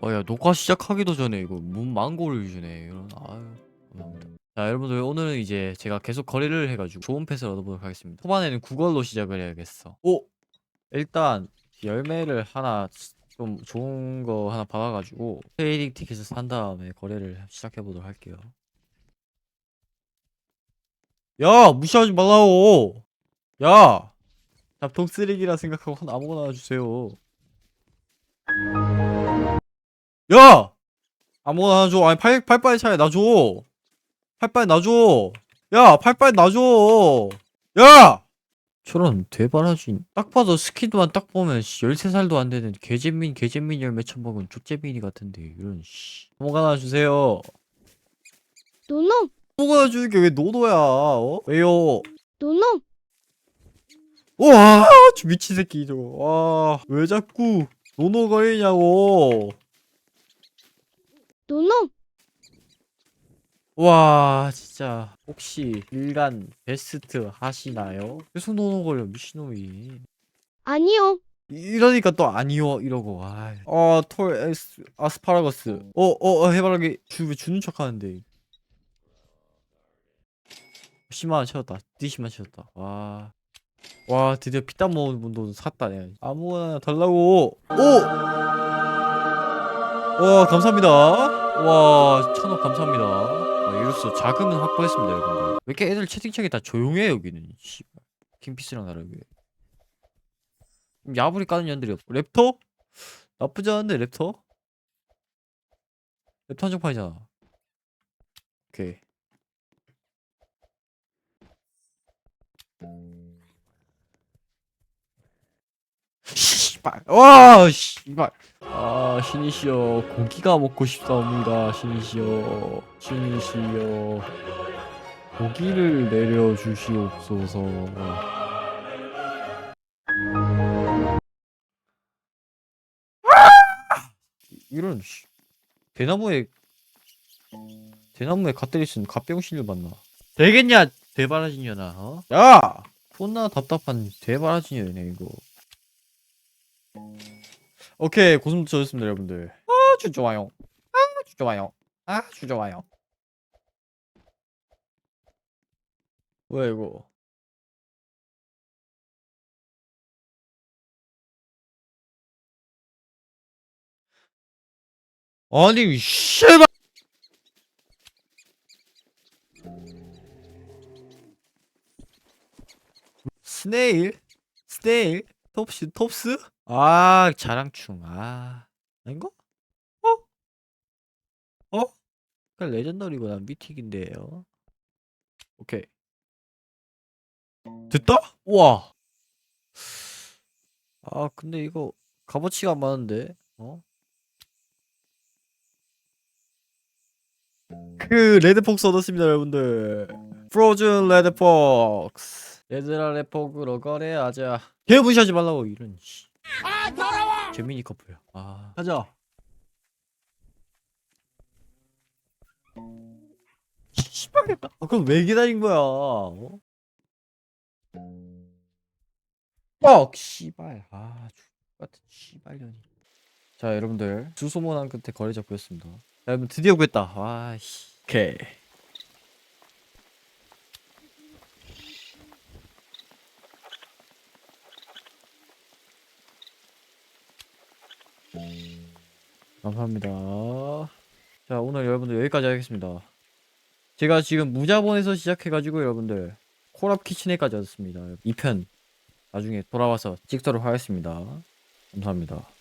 어야 녹화 시작하기도 전에 이거 문 망고를 주네. 이런 아유 감사합니다. 자 여러분들 오늘은 이제 제가 계속 거래를 해가지고 좋은 펫을 얻어보도록 하겠습니다. 초반에는 구걸로 시작을 해야겠어. 오! 일단 열매를 하나 좀 좋은 거 하나 받아가지고 트레이딩 티켓을 산 다음에 거래를 시작해보도록 할게요. 야 무시하지 말라고! 야 잡통 쓰레기라 생각하고 아무거나 주세요 야! 아무거나 하나 줘. 아니, 팔, 팔빨리 차에 놔줘. 팔빨리 놔줘. 야, 팔빨리 놔줘. 야! 저런 대바라지. 딱 봐도 스킨만 딱 보면 씨, 13살도 안 되는 개잼민 개잼민 열매 처먹은 족잼민이 같은데 이런 씨. 아무거나 주세요. 노놈, 아무거나 주는 게 왜 노노야? 어? 왜요? 노놈, 와, 저 미친 새끼 저거. 와, 왜 자꾸 노노거리냐고. 노놈, 와 진짜. 혹시 일간 베스트 하시나요? 계속 노노거려 미친놈이. 아니요. 이러니까 또 아니요 이러고. 아톨 에스 아스파라거스. 어어 해바라기 주, 주는 척 하는데. 10만원 채웠다. 10만원 채웠다. 와. 와 드디어 피땀 분도 샀다 내가 아무거나 달라고. 오! 와 감사합니다 와 천원 감사합니다. 아, 이로써 자금은 확보했습니다 여러분들. 왜 이렇게 애들 채팅창이 다 조용해 여기는? 씨발. 킹피스랑 다르게 좀 야부리 까는 년들이 없어 랩터? 나쁘지 않은데 랩터? 랩터 한정판이잖아. 오케이 씨발 와 씨발. 아 신이시여 고기가 먹고 싶사옵니다 신이시여 신이시여. 고기를 내려주시옵소서. 이런 씨. 대나무에 대나무에 갓들이 쓴 갓병신을 봤나? 되겠냐 대바라지녀나 어? 야! 존나 답답한 대바라지녀네 이거 오케이 고슴도 젖었습니다 여러분들. 아주 좋아요. 아주 좋아요. 아주 좋아요. 뭐야 이거? 아니 씨발! 스네일? 스네일? 톱스? 톱스 아 자랑충. 아 아닌가? 어? 어? 그냥 레전더리구나 미틱인데요. 오케이. 됐다? 우와. 아 근데 이거 값어치가 안 많은데? 어? 그 레드폭스 얻었습니다 여러분들. 프로즌 레드폭스 얘들아 레드폭으로 거래하자. 걔 무시하지 말라고 이런 씨 재민이 커플 아. 가자. 씨발겠다. 아, 그럼 왜 기다린 거야? 어? 뻑 씨발. 아 X같은 씨발년이. 자 여러분들. 수소문한 끝에 거래자 구했습니다. 자, 여러분 드디어 구했다. 와 씨. 오케이 감사합니다. 자 오늘 여러분들 여기까지 하겠습니다. 제가 지금 무자본에서 시작해가지고 여러분들 콜업 키친에까지 왔습니다. 2편 나중에 돌아와서 찍도록 하겠습니다. 감사합니다